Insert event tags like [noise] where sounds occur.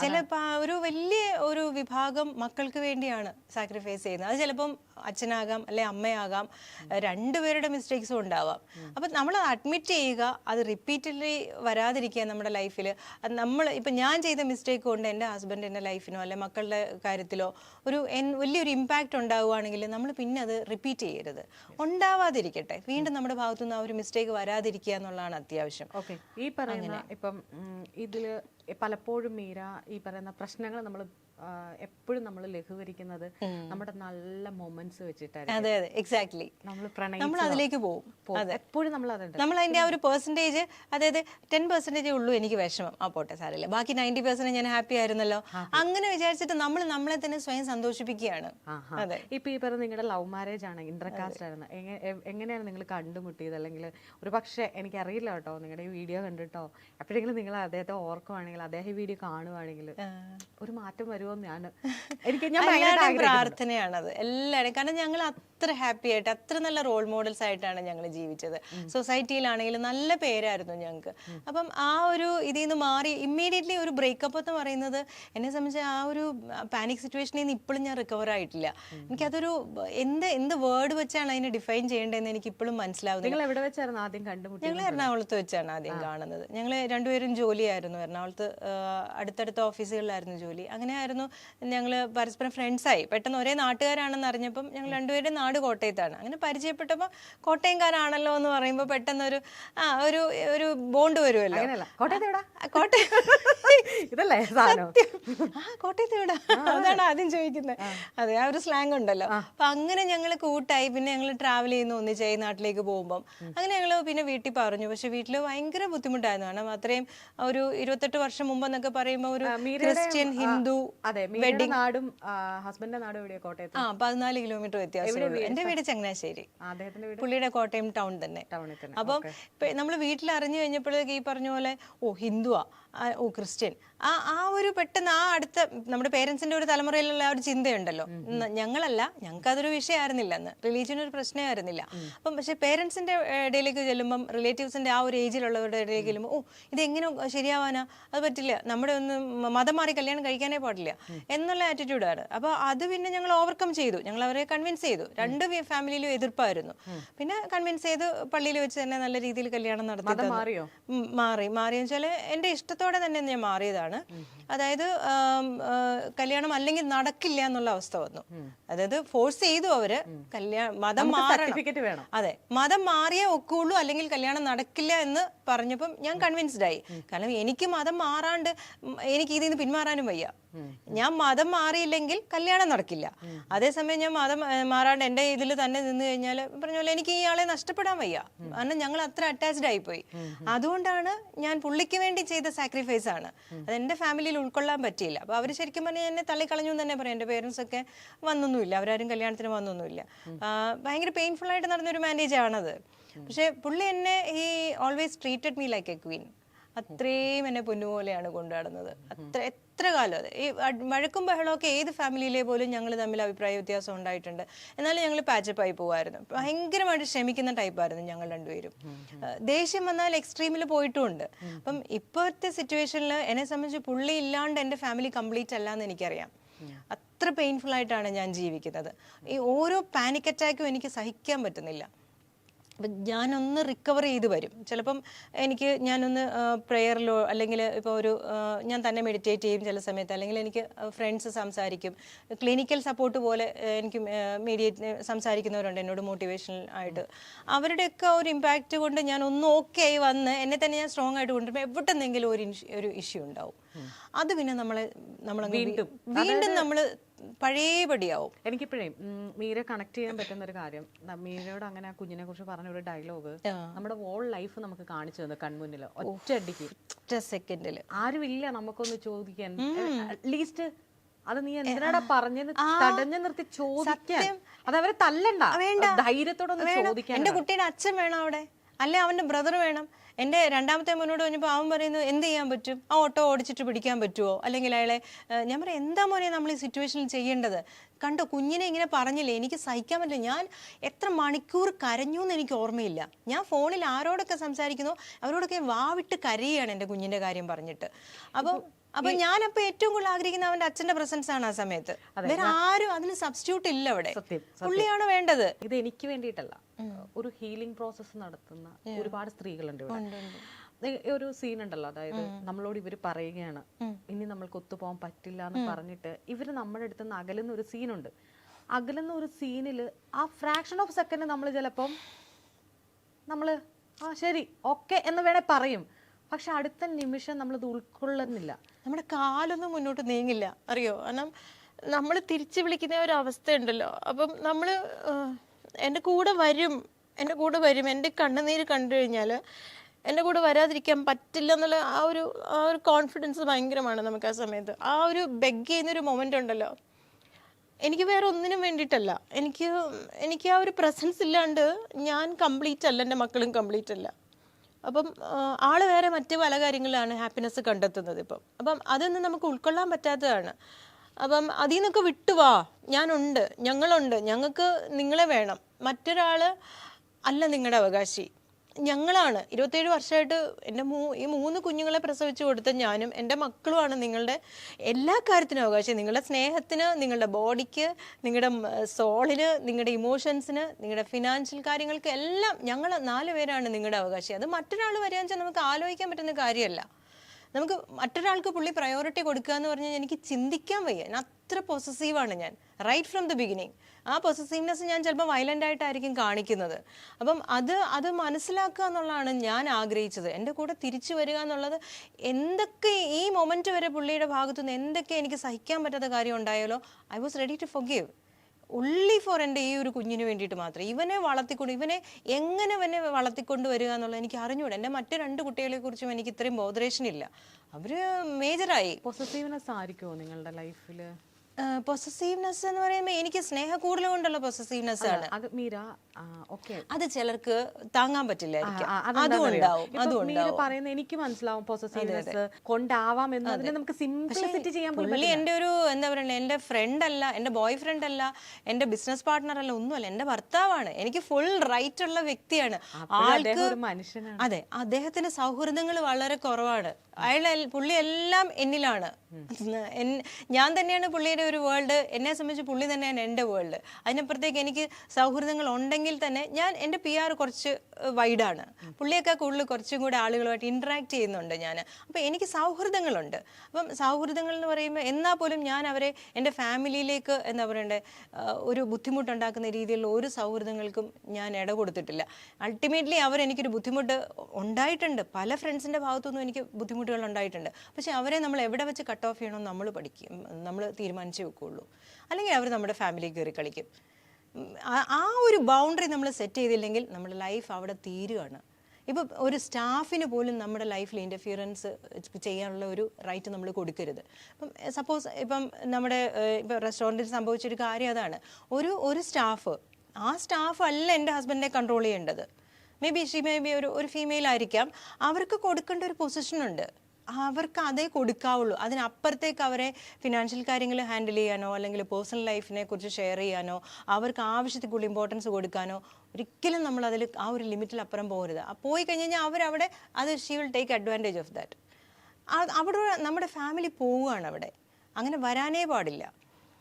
ചിലപ്പോൾ ഒരു വലിയ ഒരു വിഭാഗം മക്കൾക്ക് വേണ്ടിയാണ് സാക്രിഫൈസ് ചെയ്യുന്നത്. അത് ചിലപ്പം അച്ഛനാകാം അല്ലെ അമ്മയാകാം രണ്ടുപേരുടെ മിസ്റ്റേക്സും ഉണ്ടാവാം. അപ്പം നമ്മൾ അഡ്മിറ്റ് ചെയ്യുക അത് റിപ്പീറ്റഡ്ലി വരാതിരിക്കുക നമ്മുടെ ലൈഫിൽ നമ്മൾ ഇപ്പം ഞാൻ ചെയ്ത മിസ്റ്റേക്ക് കൊണ്ട് എന്റെ ഹസ്ബൻഡിന്റെ ലൈഫിനോ അല്ലെ മക്കളുടെ കാര്യത്തിലോ ഒരു വലിയൊരു ഇമ്പാക്റ്റ് ഉണ്ടാവുകയാണെങ്കിൽ നമ്മൾ പിന്നെ അത് റിപ്പീറ്റ് ചെയ്യരുത്. ഉണ്ടാവാതിരിക്കട്ടെ. വീണ്ടും നമ്മുടെ ഭാഗത്തുനിന്ന് ആ ഒരു മിസ്റ്റേക്ക് വരാതിരിക്കുക എന്നുള്ളതാണ് അത്യാവശ്യം. ഓക്കെ ഈ പറയുന്ന ഇപ്പം ഇതിൽ പലപ്പോഴും മീര ഈ പറയുന്ന പ്രശ്നങ്ങൾ നമ്മൾ എപ്പോഴും നമ്മൾ ലഘൂകരിക്കുന്നത് നമ്മുടെ നല്ല മൊമെന്റ്സ് വെച്ചിട്ടായിരിക്കും. അതെ അതെ എക്സാക്ട്ലി നമ്മൾ പ്രണയം നമ്മൾ അതിലേക്ക് പോകും. എപ്പോഴും നമ്മൾ അതുണ്ട്. നമ്മൾ അതിന്റെ ആ ഒരു പെർസെന്റേജ് അതായത് ടെൻ പെർസെന്റേജേ ഉള്ളൂ എനിക്ക് വിഷമം. ആ പോട്ടെ സാറില്ല ബാക്കി നയന്റി പെർസെന്റ് ഞാൻ ഹാപ്പി ആയിരുന്നല്ലോ. അങ്ങനെ വിചാരിച്ചിട്ട് നമ്മൾ നമ്മളെ തന്നെ സ്വയം സന്തോഷിപ്പിക്കുകയാണ്. അതെ. ഇപ്പൊ ഈ പറഞ്ഞ നിങ്ങളുടെ ലവ് മാരേജ് ആണ് ഇന്റർകാസ്റ്റ് ആയിരുന്നു. എങ്ങനെയാണ് നിങ്ങൾ കണ്ടുമുട്ടിയത്? അല്ലെങ്കിൽ ഒരു പക്ഷേ എനിക്കറിയില്ല കേട്ടോ നിങ്ങളുടെ ഈ വീഡിയോ കണ്ടിട്ടോ. എപ്പോഴെങ്കിലും നിങ്ങൾ അദ്ദേഹത്തെ ഓർക്കുവാണെങ്കിൽ അദ്ദേഹം ഈ വീഡിയോ കാണുവാണെങ്കിൽ ഒരു മാറ്റം വരുമോ ഞാൻ എനിക്ക് ഞാൻ. പ്രാർത്ഥനയാണത്. എല്ലാവരും കാരണം ഞങ്ങൾ അത്ര ഹാപ്പി ആയിട്ട് അത്ര നല്ല റോൾ മോഡൽസ് ആയിട്ടാണ് ഞങ്ങൾ ജീവിച്ചത്. സൊസൈറ്റിയിലാണെങ്കിലും നല്ല പേരായിരുന്നു ഞങ്ങൾക്ക്. അപ്പം ആ ഒരു ഇതിൽ നിന്ന് മാറി ഇമ്മീഡിയറ്റ്ലി ഒരു ബ്രേക്കപ്പ് എന്ന് പറയുന്നത് എന്നെ സംബന്ധിച്ച് ആ ഒരു പാനിക് സിറ്റുവേഷനിൽ നിന്ന് ഇപ്പോഴും ഞാൻ റിക്കവർ ആയിട്ടില്ല. എനിക്കതൊരു എന്ത് എന്ത് വേർഡ് വെച്ചാണ് അതിനെ ഡിഫൈൻ ചെയ്യേണ്ടതെന്ന് എനിക്ക് ഇപ്പോഴും മനസ്സിലാവുന്നത് നിങ്ങൾ എവിടെ വെച്ചായിരുന്നു ആദ്യം ഞങ്ങൾ എറണാകുളത്ത് വെച്ചാണ് ആദ്യം കാണുന്നത്. ഞങ്ങൾ രണ്ടുപേരും ജോലിയായിരുന്നു. എറണാകുളത്ത് അടുത്തടുത്ത ഓഫീസുകളിലായിരുന്നു ജോലി. അങ്ങനെയായിരുന്നു ഞങ്ങൾ പരസ്പരം ഫ്രണ്ട്സായി പെട്ടെന്ന് ഒരേ നാട്ടുകാരാണെന്ന് അറിഞ്ഞപ്പം ഞങ്ങൾ രണ്ടുപേരുടെ നാട് കോട്ടയത്താണ്. അങ്ങനെ പരിചയപ്പെട്ടപ്പോൾ കോട്ടയംകാരാണല്ലോ എന്ന് പറയുമ്പോൾ പെട്ടെന്ന് ഒരു ആ ഒരു ഒരു ബോണ്ട് വരുമല്ലോ കോട്ടയം. [laughs] ഇതല്ലേ ആ കോട്ടയത്ത് അതാണ് ആദ്യം ചോദിക്കുന്നത് അതെ ആ ഒരു സ്ലാങ് ഉണ്ടല്ലോ. അപ്പൊ അങ്ങനെ ഞങ്ങൾ കൂട്ടായി. പിന്നെ ഞങ്ങൾ ട്രാവൽ ചെയ്യുന്നു ഒന്നിച്ചായി നാട്ടിലേക്ക് പോകുമ്പം. അങ്ങനെ ഞങ്ങൾ പിന്നെ വീട്ടിൽ പറഞ്ഞു. പക്ഷെ വീട്ടിൽ ഭയങ്കര ബുദ്ധിമുട്ടായിരുന്നു. കാരണം അത്രയും ഒരു ഇരുപത്തെട്ട് വർഷം മുമ്പെന്നൊക്കെ പറയുമ്പോൾ ഒരു ക്രിസ്ത്യൻ ഹിന്ദു അതെ മീരയുടെ നാടും ഹസ്ബൻഡിന്റെ നാടും എവിടെയാ? കോട്ടയത്ത്? ആ പതിനാല് കിലോമീറ്റർ വ്യത്യാസം എന്റെ വീട്? ചങ്ങനാശ്ശേരി. പുള്ളിയുടെ കോട്ടയം ടൗൺ തന്നെ. അപ്പൊ നമ്മൾ വീട്ടിൽ അറിഞ്ഞു കഴിഞ്ഞപ്പോഴേക്ക് ഈ പറഞ്ഞ പോലെ ഓ ഹിന്ദുവാ. ഓ ക്രിസ്ത്യൻ. ആ ആ ഒരു പെട്ടെന്ന് ആ അടുത്ത നമ്മുടെ പേരൻസിന്റെ ഒരു തലമുറയിലുള്ള ആ ഒരു ചിന്തയുണ്ടല്ലോ. ഞങ്ങളല്ല ഞങ്ങൾക്ക് അതൊരു വിഷയമായിരുന്നില്ല. അന്ന് റിലീജിയൻ ഒരു പ്രശ്നമായിരുന്നില്ല. അപ്പം പക്ഷെ പേരൻസിന്റെ ഇടയിലേക്ക് ചെല്ലുമ്പം റിലേറ്റീവ്സിന്റെ ആ ഒരു ഏജിലുള്ളവരുടെ ഇടയിലേക്ക് ചെല്ലുമ്പോൾ ഓ ഇത് എങ്ങനെ ശരിയാവാനാ? അത് പറ്റില്ല. നമ്മുടെ ഒന്ന് മതം മാറി കല്യാണം കഴിക്കാനേ പാടില്ല. എന്നുള്ള ആറ്റിറ്റ്യൂഡാണ് അപ്പോൾ അത് പിന്നെ ഞങ്ങൾ ഓവർകം ചെയ്തു. ഞങ്ങൾ അവരെ കൺവിൻസ് ചെയ്തു. രണ്ട് ഫാമിലിയിലും എതിർപ്പായിരുന്നു. പിന്നെ കൺവിൻസ് ചെയ്ത് പള്ളിയിൽ വെച്ച് തന്നെ നല്ല രീതിയിൽ കല്യാണം നടത്തി മാറി മാറി. എന്ന് വെച്ചാൽ എന്റെ ഇഷ്ടത്തോടെ തന്നെ ഞാൻ മാറിയതാണ്. അതായത് കല്യാണം അല്ലെങ്കിൽ നടക്കില്ല എന്നുള്ള അവസ്ഥ വന്നു. അതായത് ഫോഴ്സ് ചെയ്തു അവർ കല്യാണം മതം മാറണം. വേണം. അതെ മതം മാറിയേ ഒക്കുള്ളൂ അല്ലെങ്കിൽ കല്യാണം നടക്കില്ല എന്ന് പറഞ്ഞപ്പം ഞാൻ കൺവിൻസ്ഡ് ആയി. കാരണം എനിക്ക് മതം മാറാണ്ട് എനിക്ക് ഇതിൽ നിന്ന് പിന്മാറാനും വയ്യ. ഞാൻ മതം മാറിയില്ലെങ്കിൽ കല്യാണം നടക്കില്ല. അതേസമയം ഞാൻ മതം മാറാണ്ട് എന്റെ ഇതിൽ തന്നെ നിന്ന് കഴിഞ്ഞാൽ പറഞ്ഞ പോലെ എനിക്ക് ഇയാളെ നഷ്ടപ്പെടാൻ വയ്യ. കാരണം ഞങ്ങൾ അത്ര അറ്റാച്ച്ഡ് ആയിപ്പോയി. അതുകൊണ്ടാണ് ഞാൻ പുള്ളിക്ക് വേണ്ടി ചെയ്ത സാക്രിഫൈസ് ആണ്. അത് എന്റെ ഫാമിലിയിൽ ഉൾക്കൊള്ളാൻ പറ്റിയില്ല. അപ്പോൾ അവർ ശരിക്കും പറഞ്ഞാൽ എന്നെ തള്ളിക്കളഞ്ഞു എന്ന് തന്നെ പറയാം. എന്റെ പേരൻസ് ഒക്കെ വന്നൊന്നുമില്ല. അവരാരും കല്യാണത്തിന് വന്നൊന്നുമില്ല. ഭയങ്കര പെയിൻഫുൾ ആയിട്ട് നടന്നൊരു മാനേജ് ആണത്. പക്ഷെ പുള്ളി എന്നെ ഈ always treated me like a queen അത്രയും എന്നെ പൊന്നുപോലെയാണ് കൊണ്ടുനടന്നത്. അത്ര എത്ര കാലം അത്? ഈ വഴക്കും ബഹളമൊക്കെ ഏത് ഫാമിലിയിലെ പോലും ഞങ്ങൾ തമ്മിൽ അഭിപ്രായ വ്യത്യാസം ഉണ്ടായിട്ടുണ്ട്. എന്നാലും ഞങ്ങൾ പാച്ചപ്പ് ആയി പോകുമായിരുന്നു ഭയങ്കരമായിട്ട് ക്ഷമിക്കുന്ന ടൈപ്പായിരുന്നു ഞങ്ങൾ രണ്ടുപേരും. ദേഷ്യം വന്നാൽ എക്സ്ട്രീമിൽ പോയിട്ടുമുണ്ട്. അപ്പം ഇപ്പോഴത്തെ സിറ്റുവേഷനിൽ എന്നെ സംബന്ധിച്ച് പുള്ളി ഇല്ലാണ്ട് എന്റെ ഫാമിലി കംപ്ലീറ്റ് അല്ല എന്ന് എനിക്കറിയാം. അത്ര പെയിൻഫുൾ ആയിട്ടാണ് ഞാൻ ജീവിക്കുന്നത്. ഈ ഓരോ പാനിക് അറ്റാക്കും എനിക്ക് സഹിക്കാൻ പറ്റുന്നില്ല. അപ്പം ഞാനൊന്ന് റിക്കവർ ചെയ്ത് വരും. ചിലപ്പം എനിക്ക് ഞാനൊന്ന് പ്രെയറിലോ അല്ലെങ്കിൽ ഇപ്പോൾ ഒരു ഞാൻ തന്നെ മെഡിറ്റേറ്റ് ചെയ്യും ചില സമയത്ത്. അല്ലെങ്കിൽ എനിക്ക് ഫ്രണ്ട്സ് സംസാരിക്കും. ക്ലിനിക്കൽ സപ്പോർട്ട് പോലെ എനിക്ക് മീഡിയേറ്റ് സംസാരിക്കുന്നവരുണ്ട് എന്നോട് മോട്ടിവേഷണൽ ആയിട്ട്. അവരുടെയൊക്കെ ഒരു ഇമ്പാക്റ്റ് കൊണ്ട് ഞാൻ ഒന്ന് ഓക്കെ ആയി വന്ന് എന്നെ തന്നെ ഞാൻ സ്ട്രോങ് ആയിട്ട് കൊണ്ടുവരുമ്പോൾ എവിടെന്നെങ്കിലും ഒരു ഒരു ഇഷ്യൂ ഉണ്ടാവും. അത് പിന്നെ നമ്മളെ നമ്മൾ വീണ്ടും. വീണ്ടും നമ്മൾ പഴയപടിയാവും. എനിക്കിപ്പോഴേ മീര കണക്ട് ചെയ്യാൻ പറ്റുന്ന ഒരു കാര്യം മീരയോട് അങ്ങനെ ആ കുഞ്ഞിനെ കുറിച്ച് പറഞ്ഞ ഒരു ഡയലോഗ് നമ്മുടെ വോൾ ലൈഫ് നമുക്ക് കാണിച്ചു തന്നു കൺമുന്നിൽ ഒറ്റയടിക്ക്. ഒറ്റ സെക്കൻഡിൽ ആരുമില്ല നമുക്കൊന്ന് ചോദിക്കാൻ. അറ്റ്ലീസ്റ്റ് അത് നീ എന്തിനാടാ പറഞ്ഞത്? തടഞ്ഞു നിർത്തി ചോദിക്കാൻ. അത് അവരെ തല്ലണ്ട. ധൈര്യത്തോടെ ചോദിക്കാൻ എന്റെ കുട്ടിയുടെ അച്ഛൻ വേണം അവിടെ. അല്ലെ അവന്റെ ബ്രദർ വേണം. എന്റെ രണ്ടാമത്തെ മോനോട് കഴിഞ്ഞപ്പോൾ അവൻ പറയുന്നു എന്ത് ചെയ്യാൻ പറ്റും? ആ ഓട്ടോ ഓടിച്ചിട്ട് പിടിക്കാൻ പറ്റുമോ അല്ലെങ്കിൽ അയാളെ ഞാൻ പറയാം എന്താ മോനെ നമ്മൾ ഈ സിറ്റുവേഷനിൽ ചെയ്യേണ്ടത്? കണ്ടോ കുഞ്ഞിനെ ഇങ്ങനെ പറഞ്ഞില്ലേ എനിക്ക് സഹിക്കാൻ പറ്റില്ല. ഞാൻ എത്ര മണിക്കൂർ കരഞ്ഞു എന്ന് എനിക്ക് ഓർമ്മയില്ല. ഞാൻ ഫോണിൽ ആരോടൊക്കെ സംസാരിക്കുന്നു അവരോടൊക്കെ വാവിട്ട് കരയുകയാണ് എന്റെ കുഞ്ഞിന്റെ കാര്യം പറഞ്ഞിട്ട്. അപ്പം അപ്പൊ ഞാനപ്പോ ഏറ്റവും കൂടുതൽ ആഗ്രഹിക്കുന്ന അവന്റെ അച്ഛന്റെ പ്രസൻസ് ആണ് ആ സമയത്ത്. വേറെ ആരും അതിന് സബ്സ്റ്റിറ്റ്യൂട്ട് ഇല്ല അവിടെ. പുള്ളിയാണ് വേണ്ടത്? ഇത് എനിക്ക് വേണ്ടിയിട്ടല്ല. ഒരു ഹീലിംഗ് പ്രോസസ്സ് നടത്തുന്ന ഒരുപാട് സ്ത്രീകളുണ്ട് ഇവിടെ. ഒരു സീൻ ഉണ്ടല്ലോ അതായത് നമ്മളോട് ഇവർ പറയുകയാണ് ഇനി നമ്മൾക്ക് ഒത്തുപോകാൻ പറ്റില്ല എന്ന് പറഞ്ഞിട്ട് ഇവർ നമ്മുടെ അടുത്ത് നിന്ന് അകലുന്ന ഒരു സീനുണ്ട് അകലുന്ന ഒരു സീനിൽ ആ ഫ്രാക്ഷൻ ഓഫ് സെക്കൻഡ് നമ്മൾ ചിലപ്പം നമ്മൾ ആ ശരി ഓക്കെ എന്ന് വേണേ പറയും. പക്ഷെ അടുത്ത നിമിഷം നമ്മളത് ഉൾക്കൊള്ളുന്നില്ല. നമ്മുടെ കാലൊന്നും മുന്നോട്ട് നീങ്ങില്ല. അറിയോ? കാരണം നമ്മൾ തിരിച്ചു വിളിക്കുന്ന ഒരു അവസ്ഥയുണ്ടല്ലോ. അപ്പം നമ്മൾ എന്റെ കൂടെ വരും എന്റെ കൂടെ വരും എന്റെ കണ്ണുനീര് കണ്ടു കഴിഞ്ഞാൽ എന്റെ കൂടെ വരാതിരിക്കാൻ പറ്റില്ല എന്നുള്ള ആ ഒരു ആ ഒരു കോൺഫിഡൻസ് ഭയങ്കരമാണ് നമുക്ക് ആ സമയത്ത്. ആ ഒരു ബെഗ് ചെയ്യുന്നൊരു മൊമെന്റ് ഉണ്ടല്ലോ. എനിക്ക് വേറെ ഒന്നിനും വേണ്ടിയിട്ടല്ല. എനിക്ക് എനിക്ക് ആ ഒരു പ്രസൻസ് ഇല്ലാണ്ട് ഞാൻ കംപ്ലീറ്റ് അല്ല എന്റെ മക്കളും കംപ്ലീറ്റ് അല്ല. അപ്പം ആൾ വേറെ മറ്റ് പല കാര്യങ്ങളിലാണ് ഹാപ്പിനെസ് കണ്ടെത്തുന്നത് ഇപ്പം. അപ്പം അതൊന്നും നമുക്ക് ഉൾക്കൊള്ളാൻ പറ്റാത്തതാണ്. അപ്പം അതിൽ നിന്നൊക്കെ വിട്ടുവാ ഞാനുണ്ട് ഞങ്ങളുണ്ട്. ഞങ്ങൾക്ക് നിങ്ങളെ വേണം. മറ്റൊരാൾ അല്ല നിങ്ങളുടെ അവകാശി. ഞങ്ങളാണ്. ഇരുപത്തേഴ് വർഷമായിട്ട് എന്റെ മൂ ഈ മൂന്ന് കുഞ്ഞുങ്ങളെ പ്രസവിച്ചു കൊടുത്ത ഞാനും എന്റെ മക്കളുമാണ് നിങ്ങളുടെ എല്ലാ കാര്യത്തിനും അവകാശം. നിങ്ങളുടെ സ്നേഹത്തിന് നിങ്ങളുടെ ബോഡിക്ക് നിങ്ങളുടെ സോളിന് നിങ്ങളുടെ ഇമോഷൻസിന് നിങ്ങളുടെ ഫിനാൻഷ്യൽ കാര്യങ്ങൾക്ക് എല്ലാം ഞങ്ങൾ നാല് പേരാണ് നിങ്ങളുടെ അവകാശം. അത് മറ്റൊരാൾ വരികയെന്ന് വെച്ചാൽ നമുക്ക് ആലോചിക്കാൻ പറ്റുന്ന കാര്യമല്ല. നമുക്ക് മറ്റൊരാൾക്ക് പുള്ളി പ്രയോറിറ്റി കൊടുക്കുക എന്ന് പറഞ്ഞാൽ എനിക്ക് ചിന്തിക്കാൻ വയ്യ. ഞാൻ അത്ര പൊസസീവാണ് ഞാൻ. റൈറ്റ് ഫ്രം ദ ബിഗിനിങ് ആ പൊസസീവ്നെസ് ഞാൻ ചിലപ്പോൾ വയലന്റ് ആയിട്ടായിരിക്കും കാണിക്കുന്നത്. അപ്പം അത് അത് മനസ്സിലാക്കുക എന്നുള്ളതാണ് ഞാൻ ആഗ്രഹിച്ചത്. എന്റെ കൂടെ തിരിച്ചു വരിക എന്നുള്ളത് എന്തൊക്കെ ഈ മൊമെന്റ് വരെ പുള്ളിയുടെ ഭാഗത്തുനിന്ന് എന്തൊക്കെ എനിക്ക് സഹിക്കാൻ പറ്റാത്ത കാര്യം ഉണ്ടായാലോ I was ready to forgive. ഉള്ളി ഫോർ എന്റെ ഈ ഒരു കുഞ്ഞിന് വേണ്ടിയിട്ട് മാത്രം. ഇവനെ വളർത്തിക്കൊണ്ട് ഇവനെ എങ്ങനെ ഇവനെ വളർത്തിക്കൊണ്ട് വരിക എന്നുള്ളത് എനിക്ക് അറിഞ്ഞൂട. എന്റെ മറ്റു രണ്ട് കുട്ടികളെ കുറിച്ചും എനിക്ക് ഇത്രയും ബോധരേഷൻ ഇല്ല. അവർ മേജറായി പൊസസീവ്നെസ് ആയിരിക്കുമോ നിങ്ങളുടെ ലൈഫിൽ പൊസസീവ്നെസ് എന്ന് പറയുമ്പോൾ എനിക്ക് സ്നേഹ കൂടുതൽ കൊണ്ടുള്ള പൊസസീവ്നെസ് ആണ്. അത് മീര അത് ചിലർക്ക് താങ്ങാൻ മീര പറയുന്നത് എനിക്ക് മനസ്സിലാവും പൊസസീവ്നെസ് കൊണ്ടാവാം എന്ന്. അതിനെ നമുക്ക് സിംപ്ലിസിറ്റി ചെയ്യാൻ പുള്ളി എന്റെ ഒരു എന്താ പറയുക എന്റെ ഫ്രണ്ട് അല്ല എന്റെ ബോയ് ഫ്രണ്ട് അല്ല എന്റെ ബിസിനസ് പാർട്ട്ണർ അല്ല ഒന്നുമല്ല. എന്റെ ഭർത്താവാണ്. എനിക്ക് ഫുൾ റൈറ്റ് ഉള്ള വ്യക്തിയാണ്. ആൾക്ക് മനുഷ്യനാണ്. അതെ അദ്ദേഹത്തിന് സൗഹൃദങ്ങൾ വളരെ കുറവാണ്. അയാൾ പുള്ളി എല്ലാം എന്നിലാണ്. ഞാൻ തന്നെയാണ് പുള്ളിയുടെ ഒരു വേൾഡ് എന്നെ സംബന്ധിച്ച് പുള്ളി തന്നെയാണ് എന്റെ വേൾഡ് അതിനപ്പുറത്തേക്ക് എനിക്ക് സൗഹൃദങ്ങൾ ഉണ്ടെങ്കിൽ തന്നെ ഞാൻ എന്റെ പി ആർ കുറച്ച് വൈഡാണ് പുള്ളിയൊക്കെ കൂടുതൽ കുറച്ചും കൂടെ ആളുകളുമായിട്ട് ഇൻട്രാക്ട് ചെയ്യുന്നുണ്ട് ഞാൻ അപ്പോൾ എനിക്ക് സൗഹൃദങ്ങളുണ്ട്. അപ്പം സൗഹൃദങ്ങൾ എന്ന് പറയുമ്പോൾ എന്നാൽ പോലും ഞാൻ അവരെ എന്റെ ഫാമിലിയിലേക്ക് എന്താ പറയണ്ടേ ഒരു ബുദ്ധിമുട്ടുണ്ടാക്കുന്ന രീതിയിലുള്ള ഒരു സൗഹൃദങ്ങൾക്കും ഞാൻ ഇട കൊടുത്തിട്ടില്ല. അൾട്ടിമേറ്റ്ലി അവർ എനിക്കൊരു ബുദ്ധിമുട്ട് ഉണ്ടായിട്ടുണ്ട്. പല ഫ്രണ്ട്സിന്റെ ഭാഗത്തുനിന്നും എനിക്ക് ബുദ്ധിമുട്ടുകൾ ഉണ്ടായിട്ടുണ്ട്. പക്ഷേ അവരെ നമ്മൾ എവിടെ വെച്ച് കട്ട് ഓഫ് ചെയ്യണമെന്ന് നമ്മൾ പഠിക്കും നമ്മൾ തീരുമാനിച്ചേ വെക്കുകയുള്ളൂ അല്ലെങ്കിൽ അവർ നമ്മുടെ ഫാമിലി കയറി കളിക്കും. ആ- ഒരു ബൗണ്ടറി നമ്മൾ സെറ്റ് ചെയ്തില്ലെങ്കിൽ നമ്മുടെ ലൈഫ് അവിടെ തീരുകയാണ് ഇപ്പോൾ ഒരു സ്റ്റാഫിന് പോലും നമ്മുടെ ലൈഫിൽ ഇന്റർഫിയറൻസ് ചെയ്യാനുള്ള ഒരു റൈറ്റ് നമ്മൾ കൊടുക്കരുത്. ഇപ്പം സപ്പോസ് ഇപ്പം നമ്മുടെ ഇപ്പോൾ ഇപ്പം റെസ്റ്റോറന്റിൽ സംഭവിച്ചൊരു കാര്യം അതാണ്. ഒരു ഒരു സ്റ്റാഫ് ആ സ്റ്റാഫ് അല്ല എന്റെ ഹസ്ബൻഡിനെ കൺട്രോൾ ചെയ്യേണ്ടത്. May be she may be ഒരു ഒരു ഫീമെയിൽ ആയിരിക്കാം. അവർക്ക് കൊടുക്കേണ്ട ഒരു പൊസിഷൻ ഉണ്ട്. അവർക്ക് അതേ കൊടുക്കാവുള്ളൂ. അതിനപ്പുറത്തേക്ക് അവരെ ഫിനാൻഷ്യൽ കാര്യങ്ങൾ ഹാൻഡിൽ ചെയ്യാനോ അല്ലെങ്കിൽ പേഴ്സണൽ ലൈഫിനെ കുറിച്ച് ഷെയർ ചെയ്യാനോ അവർക്ക് ആവശ്യത്തിൽ കൂടുതൽ ഇമ്പോർട്ടൻസ് കൊടുക്കാനോ ഒരിക്കലും നമ്മൾ അതിൽ ആ ഒരു ലിമിറ്റിൽ അപ്പുറം പോകരുത്. പോയി കഴിഞ്ഞ് കഴിഞ്ഞാൽ അവരവിടെ അത് she will take advantage of that അവിടെ നമ്മുടെ ഫാമിലി പോവുകയാണ് അവിടെ. അങ്ങനെ വരാനേ പാടില്ല.